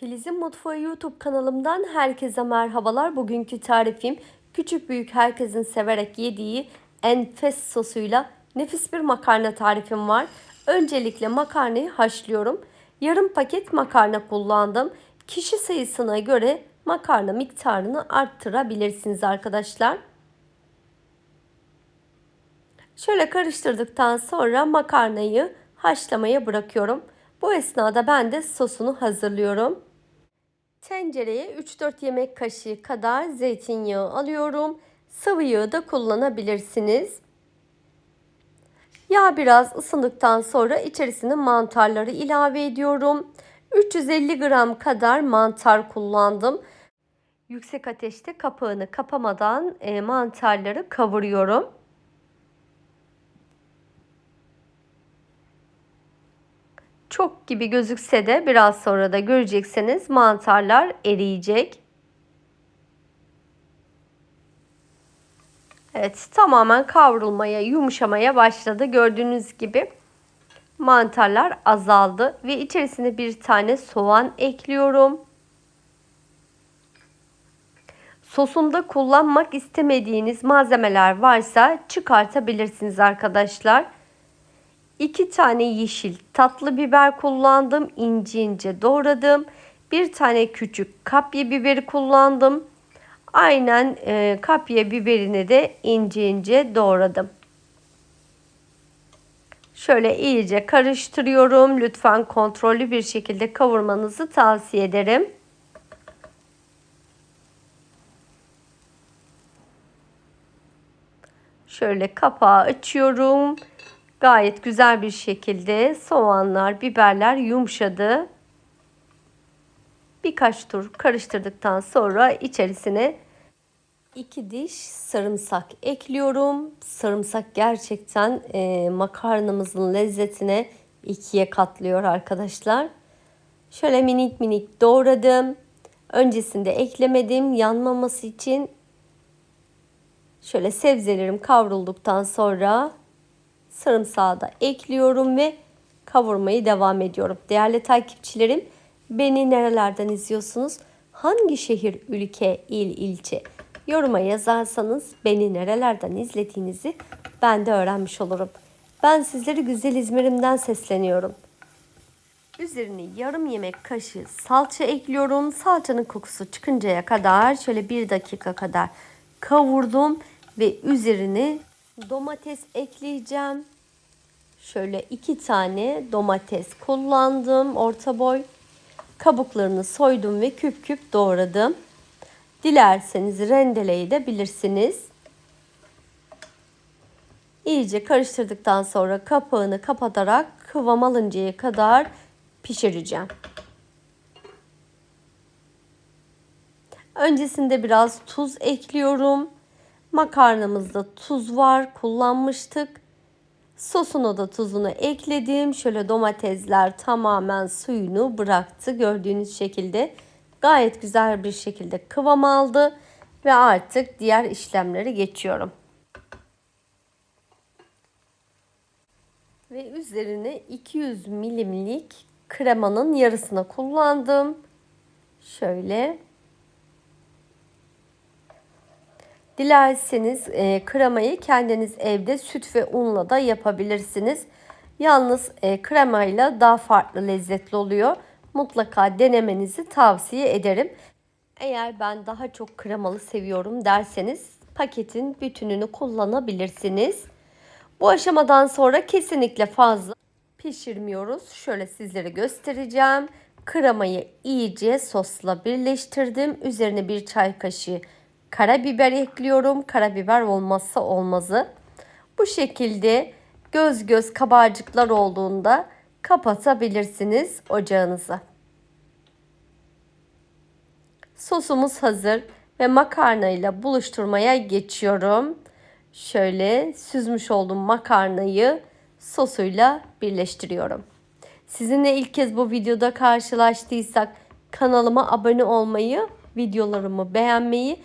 Filiz'in Mutfağı YouTube kanalımdan herkese merhabalar. Bugünkü tarifim küçük büyük herkesin severek yediği enfes sosuyla nefis bir makarna tarifim var. Öncelikle makarnayı haşlıyorum. Yarım paket makarna kullandım. Kişi sayısına göre makarna miktarını arttırabilirsiniz arkadaşlar. Şöyle karıştırdıktan sonra makarnayı haşlamaya bırakıyorum. Bu esnada ben de sosunu hazırlıyorum. Tencereye 3-4 yemek kaşığı kadar zeytinyağı alıyorum. Sıvı yağı da kullanabilirsiniz. Yağ biraz ısındıktan sonra içerisine mantarları ilave ediyorum. 350 gram kadar mantar kullandım. Yüksek ateşte kapağını kapamadan e, mantarları kavuruyorum. Çok gibi gözükse de biraz sonra da göreceksiniz mantarlar eriyecek. Evet tamamen kavrulmaya, yumuşamaya başladı. Gördüğünüz gibi mantarlar azaldı ve içerisine bir tane soğan ekliyorum. Sosunda kullanmak istemediğiniz malzemeler varsa çıkartabilirsiniz arkadaşlar. 2 tane yeşil tatlı biber kullandım. ince ince doğradım. Bir tane küçük kapya biberi kullandım. Aynen e, kapya biberini de ince ince doğradım. Şöyle iyice karıştırıyorum. Lütfen kontrollü bir şekilde kavurmanızı tavsiye ederim. Şöyle kapağı açıyorum. Gayet güzel bir şekilde soğanlar, biberler yumuşadı. Birkaç tur karıştırdıktan sonra içerisine 2 diş sarımsak ekliyorum. Sarımsak gerçekten e, makarnamızın lezzetine ikiye katlıyor arkadaşlar. Şöyle minik minik doğradım. Öncesinde eklemedim yanmaması için. Şöyle sebzelerim kavrulduktan sonra sarımsağı da ekliyorum ve kavurmayı devam ediyorum. Değerli takipçilerim beni nerelerden izliyorsunuz? Hangi şehir, ülke, il, ilçe? Yoruma yazarsanız beni nerelerden izlediğinizi ben de öğrenmiş olurum. Ben sizleri güzel İzmir'imden sesleniyorum. Üzerine yarım yemek kaşığı salça ekliyorum. Salçanın kokusu çıkıncaya kadar şöyle bir dakika kadar kavurdum ve üzerine domates ekleyeceğim. Şöyle iki tane domates kullandım orta boy. Kabuklarını soydum ve küp küp doğradım. Dilerseniz rendeleyebilirsiniz. İyice karıştırdıktan sonra kapağını kapatarak kıvam alıncaya kadar pişireceğim. Öncesinde biraz tuz ekliyorum. Makarnamızda tuz var kullanmıştık. Sosuna da tuzunu ekledim. Şöyle domatesler tamamen suyunu bıraktı. Gördüğünüz şekilde gayet güzel bir şekilde kıvam aldı. Ve artık diğer işlemleri geçiyorum. Ve üzerine 200 milimlik kremanın yarısını kullandım. Şöyle Dilerseniz e, kremayı kendiniz evde süt ve unla da yapabilirsiniz. Yalnız e, kremayla daha farklı lezzetli oluyor. Mutlaka denemenizi tavsiye ederim. Eğer ben daha çok kremalı seviyorum derseniz paketin bütününü kullanabilirsiniz. Bu aşamadan sonra kesinlikle fazla pişirmiyoruz. Şöyle sizlere göstereceğim. Kremayı iyice sosla birleştirdim. Üzerine bir çay kaşığı Karabiber ekliyorum. Karabiber olmazsa olmazı. Bu şekilde göz göz kabarcıklar olduğunda kapatabilirsiniz ocağınızı. Sosumuz hazır ve makarna ile buluşturmaya geçiyorum. Şöyle süzmüş olduğum makarnayı sosuyla birleştiriyorum. Sizinle ilk kez bu videoda karşılaştıysak kanalıma abone olmayı, videolarımı beğenmeyi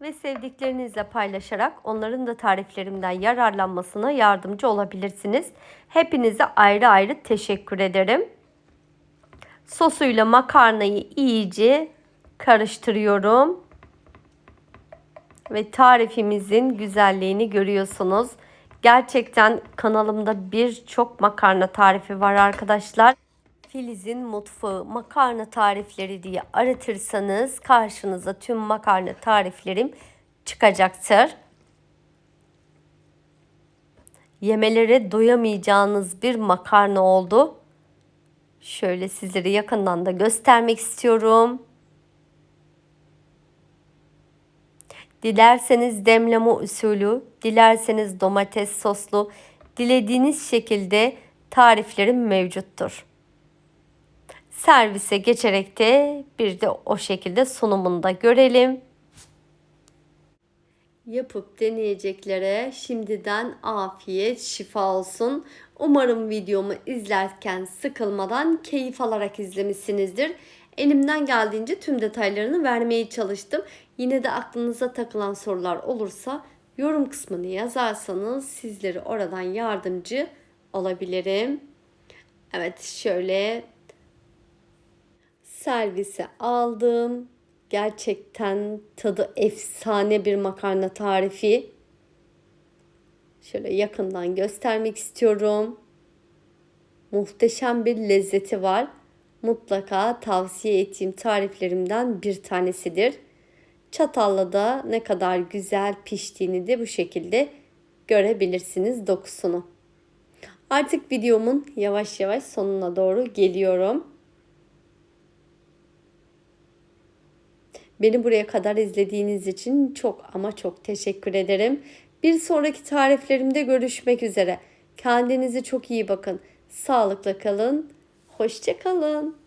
ve sevdiklerinizle paylaşarak onların da tariflerimden yararlanmasına yardımcı olabilirsiniz. Hepinize ayrı ayrı teşekkür ederim. Sosuyla makarnayı iyice karıştırıyorum. Ve tarifimizin güzelliğini görüyorsunuz. Gerçekten kanalımda birçok makarna tarifi var arkadaşlar. Filiz'in mutfağı makarna tarifleri diye aratırsanız karşınıza tüm makarna tariflerim çıkacaktır. Yemelere doyamayacağınız bir makarna oldu. Şöyle sizlere yakından da göstermek istiyorum. Dilerseniz demleme usulü, dilerseniz domates soslu, dilediğiniz şekilde tariflerim mevcuttur. Servise geçerek de bir de o şekilde sunumunu da görelim. Yapıp deneyeceklere şimdiden afiyet şifa olsun. Umarım videomu izlerken sıkılmadan keyif alarak izlemişsinizdir. Elimden geldiğince tüm detaylarını vermeye çalıştım. Yine de aklınıza takılan sorular olursa yorum kısmını yazarsanız sizleri oradan yardımcı olabilirim. Evet şöyle servise aldım. Gerçekten tadı efsane bir makarna tarifi. Şöyle yakından göstermek istiyorum. Muhteşem bir lezzeti var. Mutlaka tavsiye ettiğim tariflerimden bir tanesidir. Çatalla da ne kadar güzel piştiğini de bu şekilde görebilirsiniz dokusunu. Artık videomun yavaş yavaş sonuna doğru geliyorum. Beni buraya kadar izlediğiniz için çok ama çok teşekkür ederim. Bir sonraki tariflerimde görüşmek üzere. Kendinize çok iyi bakın. Sağlıkla kalın. Hoşça kalın.